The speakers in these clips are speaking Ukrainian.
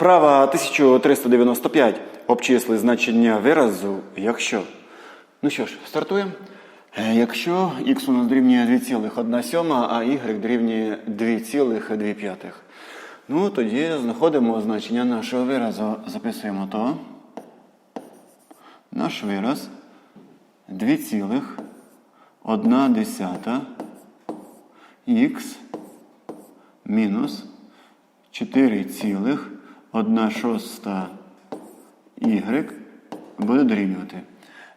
Вправа 1395. Обчисли значення виразу, якщо. Ну що ж, стартуємо. Е, Якщо х у нас дорівнює 2,1 сьома, а y дорівнює 2,2. Ну, тоді знаходимо значення нашого виразу. Записуємо то. Наш вираз 2,1 десята х мінус 4,1 шоста y буде дорівнювати.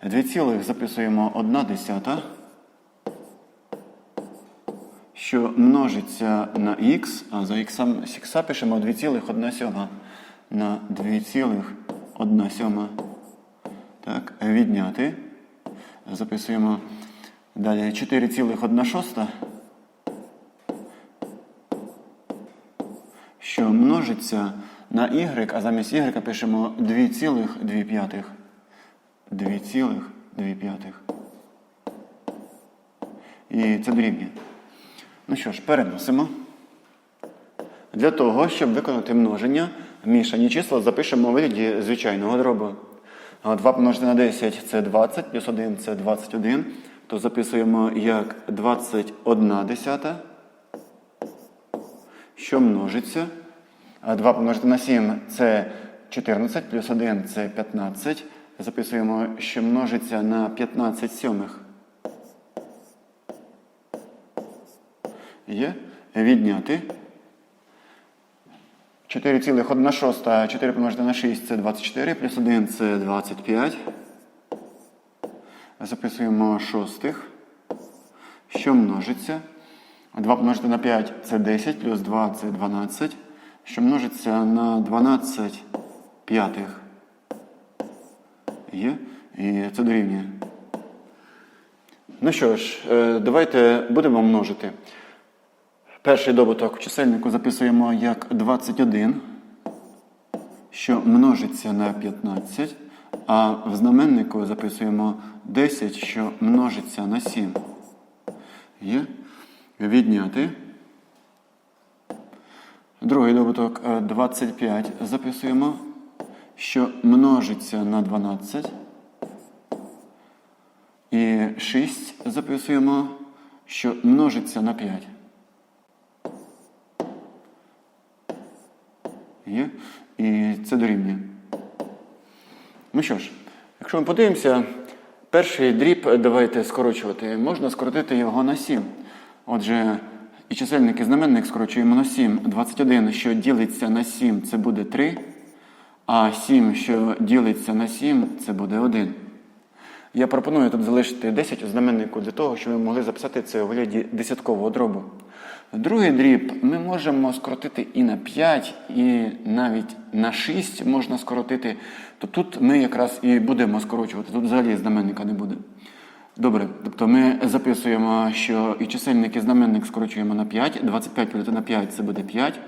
2 цілих записуємо 1 десята, що множиться на х, а за х пишемо 2,1 сьома на 2,1 сьома. Так, відняти. Записуємо далі 4,1 шоста. що множиться на y, а замість y пишемо 2,2. 2,2. І це дорівнює. Ну що ж, переносимо. Для того, щоб виконати множення, мішані числа запишемо у вигляді звичайного дробу. 2 помножити на 10 це 20, плюс 1 це 21. То записуємо як 21 десята що множиться. А 2 помножити на 7 це 14, плюс 1 це 15. Записуємо, що множиться на 15 сьомих. Є. Відняти. 4,1 шоста, 4 помножити на 6 це 24, плюс 1 це 25. Записуємо шостих. Що множиться? 2 помножити на 5 це 10, плюс 2 це 12, що множиться на 12 п'ятих. Є. І це дорівнює. Ну що ж, е, давайте будемо множити. Перший добуток в чисельнику записуємо як 21, що множиться на 15, а в знаменнику записуємо 10, що множиться на 7. Є відняти. Другий добуток е, 25 записуємо, що множиться на 12. І 6 записуємо, що множиться на 5. Є? І це дорівнює. Ну що ж, якщо ми подивимося, перший дріб давайте скорочувати. Можна скоротити його на 7. Отже, і чисельник, і знаменник скорочуємо на 7. 21, що ділиться на 7, це буде 3. А 7, що ділиться на 7, це буде 1. Я пропоную тут залишити 10 у знаменнику для того, щоб ми могли записати це у вигляді десяткового дробу. Другий дріб ми можемо скоротити і на 5, і навіть на 6 можна скоротити. То тут ми якраз і будемо скорочувати. Тут взагалі знаменника не буде. Добре, тобто ми записуємо, що і чисельник, і знаменник скорочуємо на 5. 25 поділити на 5 це буде 5.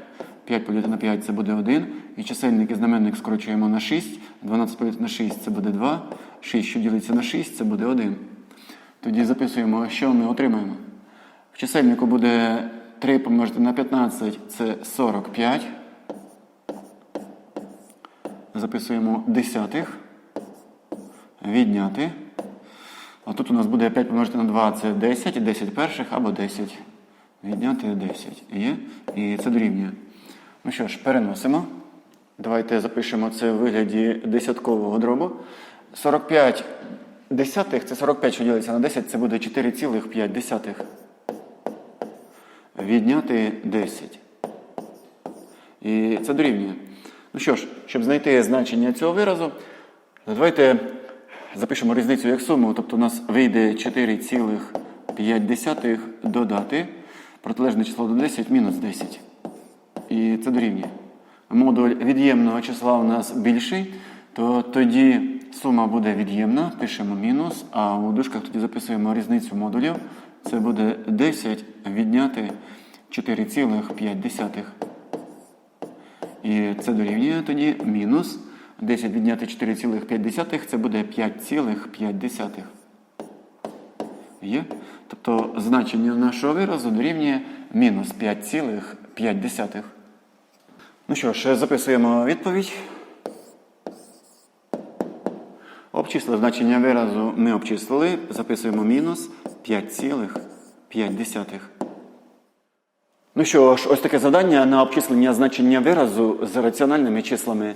5 поділити на 5 це буде 1. І чисельник і знаменник скорочуємо на 6. 12 поділити на 6 це буде 2. 6, що ділиться на 6, це буде 1. Тоді записуємо, що ми отримаємо. В чисельнику буде 3 помножити на 15 це 45. Записуємо десятих. Відняти. А тут у нас буде 5 помножити на 2 це 10, 10 перших або 10. Відняти 10. Є. І це дорівнює. Ну що ж, переносимо. Давайте запишемо це у вигляді десяткового дробу. 45 десятих це 45, що ділиться на 10, це буде 4,5 десятих. Відняти 10. І це дорівнює. Ну що ж, щоб знайти значення цього виразу, давайте запишемо різницю як суму. Тобто у нас вийде 4,5 додати протилежне число до 10 мінус 10. І це дорівнює. Модуль від'ємного числа у нас більший, то тоді сума буде від'ємна, пишемо мінус, а у дужках тоді записуємо різницю модулів. Це буде 10 відняти 4,5. І це дорівнює тоді мінус 10 відняти 4,5 це буде 5,5. Є? Тобто значення нашого виразу дорівнює мінус 5,5. Ну що ж, записуємо відповідь. Обчислили значення виразу ми обчислили. Записуємо мінус 5,5. Ну що ж, ось таке завдання на обчислення значення виразу з раціональними числами.